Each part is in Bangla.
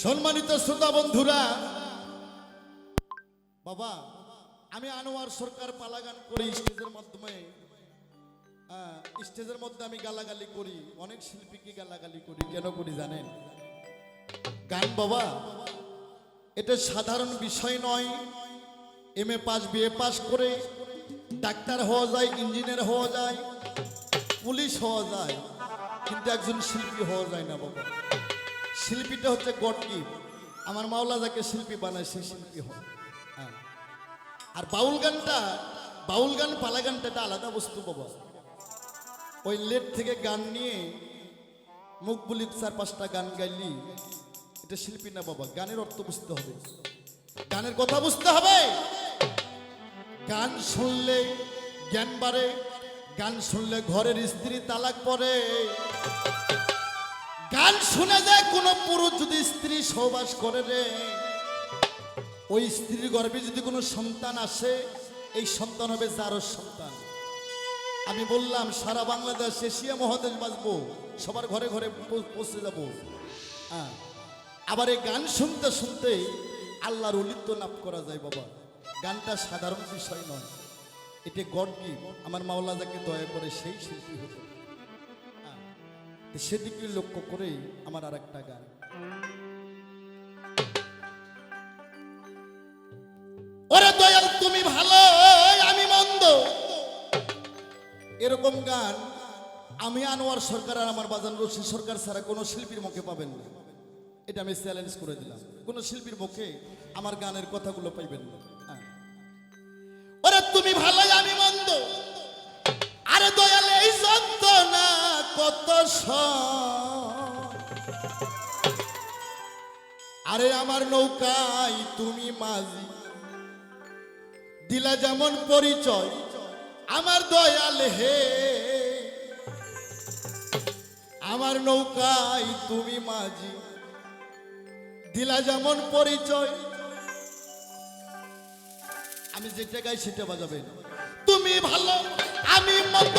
সম্মানিত শ্রোতা বন্ধুরা, বাবা, আমি আনোয়ার সরকার পালাগান করি স্টেজের মাধ্যমে স্টেজের মধ্যে আমি গালাগালি করি, অনেক শিল্পীকে গালাগালি করি, কেন করি জানেন? গান বাবা, এটা সাধারণ বিষয় নয়। M A pass BA pass করে ডাক্তার হওয়া যায়, ইঞ্জিনিয়ার হওয়া যায়, পুলিশ হওয়া যায়, কিন্তু একজন শিল্পী হওয়া যায় না বাবা। শিল্পীটা হচ্ছে গড গিফট আমার মাওলা যাকে শিল্পী বানায় সে শিল্পী হয় হ্যাঁ। আর বাউল গানটা, বাউল গান, পালা গানটা এটা আলাদা বস্তু বাবা। ওই লেট থেকে গান নিয়ে মুখ বুলি চার পাঁচটা গান গাইলি, এটা শিল্পী না বাবা, গানের অর্থ বুঝতে হবে। গানের কথা বুঝতে হবে। গান শুনলে জ্ঞান বাড়ে, গান শুনলে ঘরের স্ত্রী তালাক পরে। গান শুনে যায়, কোন পুরুষ যদি স্ত্রী সহবাস করে রে, ওই স্ত্রীর গর্ভে যদি কোনো সন্তান আসে, এই সন্তান হবে যারও সন্তান। আমি বললাম, সারা বাংলাদেশ, এশিয়া মহাদেশ বাঁচবো, সবার ঘরে ঘরে পৌঁছে যাব। হ্যাঁ। আবার এই গান শুনতে শুনতে আল্লাহর উলিত্ব লাভ করা যায়, বাবা। গানটা সাধারণ বিষয় নয়, এটি গড আমার মাওলা যাকে দয়া করে সেই শিল্পী হতে সেদিকে লক্ষ্য করে আমার আর একটা গান। ওরে দয়াল, তুমি ভালো, আমি মন্দ। এরকম গান আমি আনোয়ার সরকার আর আমার বাজান রশি সরকার ছাড়া কোনো শিল্পীর মুখে পাবেন না। এটা আমি চ্যালেঞ্জ করে দিলাম। কোনো শিল্পীর মুখে আমার গানের কথাগুলো পাইবেন না। হ্যাঁ। ওরে তুমি ভালোই আমি মন্দ। আরে দয়াল কত আরে আমার নৌকায় তুমি মাঝি। দিলা যেমন পরিচয়, আমার দয়াল হে। আমার নৌকায় তুমি মাঝি। দিলা যেমন পরিচয়। আমি যেটা গাই সেটা বাজাবেন। তুমি ভালো, আমি মত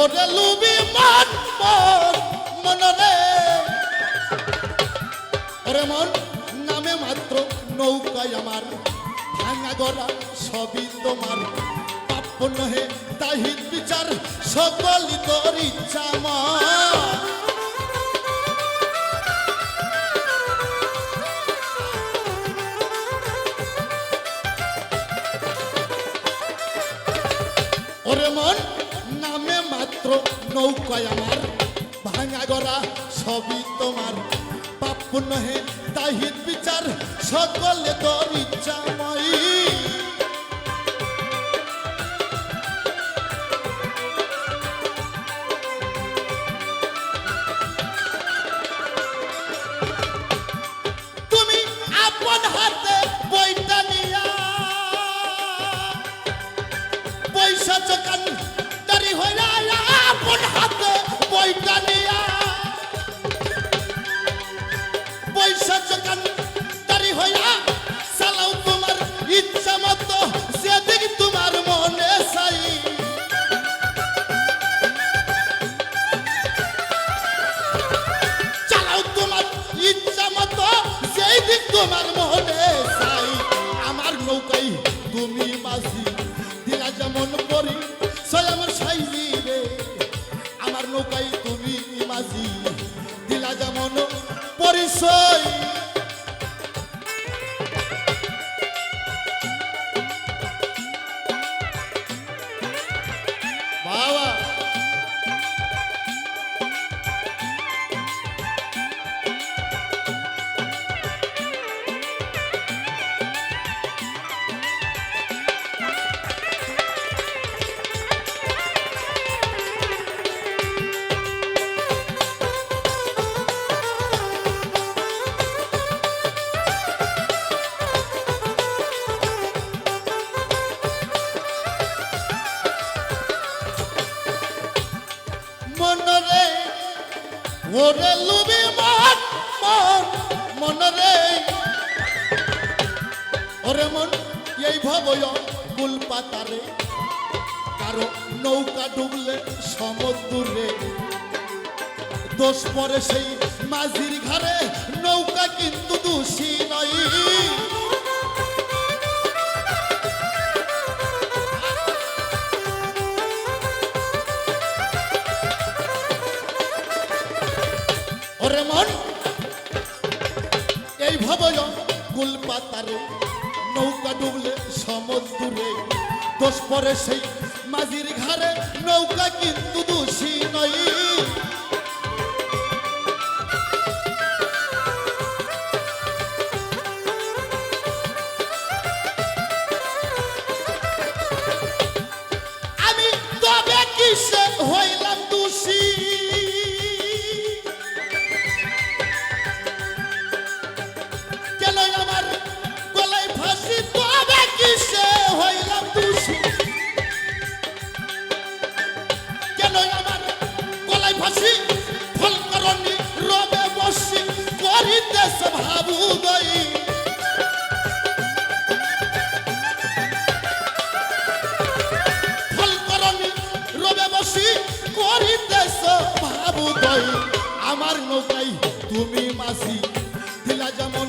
ওরে লুবি মান, মন মনরে ওরে মন, নামে মাত্র নৌকায় আমার। ভাঙা গড়া সবই তোমার। পাপ্য নহে তাহিত বিচার সকলই তোর ইচ্ছা ওরে মন নামে মাত্র নৌকায় আমার, ভাঙা গড়া সবই তোমার। পাপ নহে তাহিত বিচার, সকলে তোর ইচ্ছাময়ী। মাঝি দিলা যেমন করি সে আমার সাইজি ওরে মন, এই ভবয় কুল পাতারে। কারও নৌকা ডুবলে সমুদ্রে। দোষ পরে সেই মাঝির ঘরে নৌকা কিন্তু দোষী নয়। ওরে মন, এই ভবয় কুল পাতারে। নৌকা ডুবলে সমুদ্রে দোষ পরে সেই মাঝির ঘরে নৌকা কিন্তু দোষী নয়। আমার নৌকাই তুমি মাসি। দিলা যেমন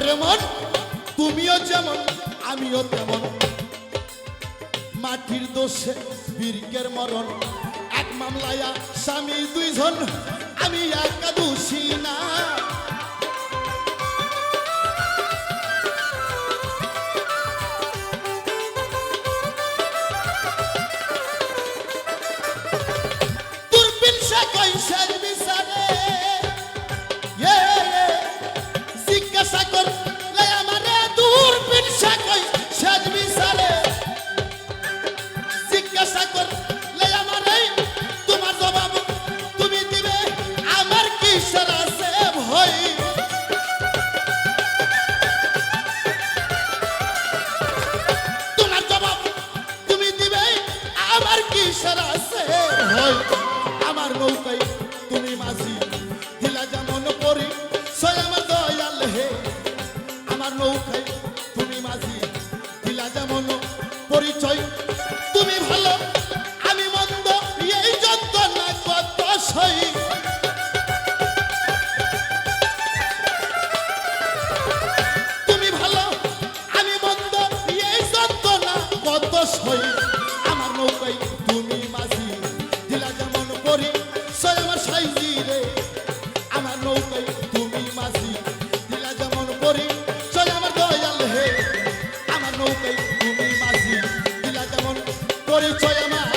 ওরে তুমিও যেমন, আমিও তেমন। মাটির দোষে বীরকের মরণ, এক মামলায় স্বামী দুইজন, আমি একা দোষী না। নৌকায় পরিচয় আমার।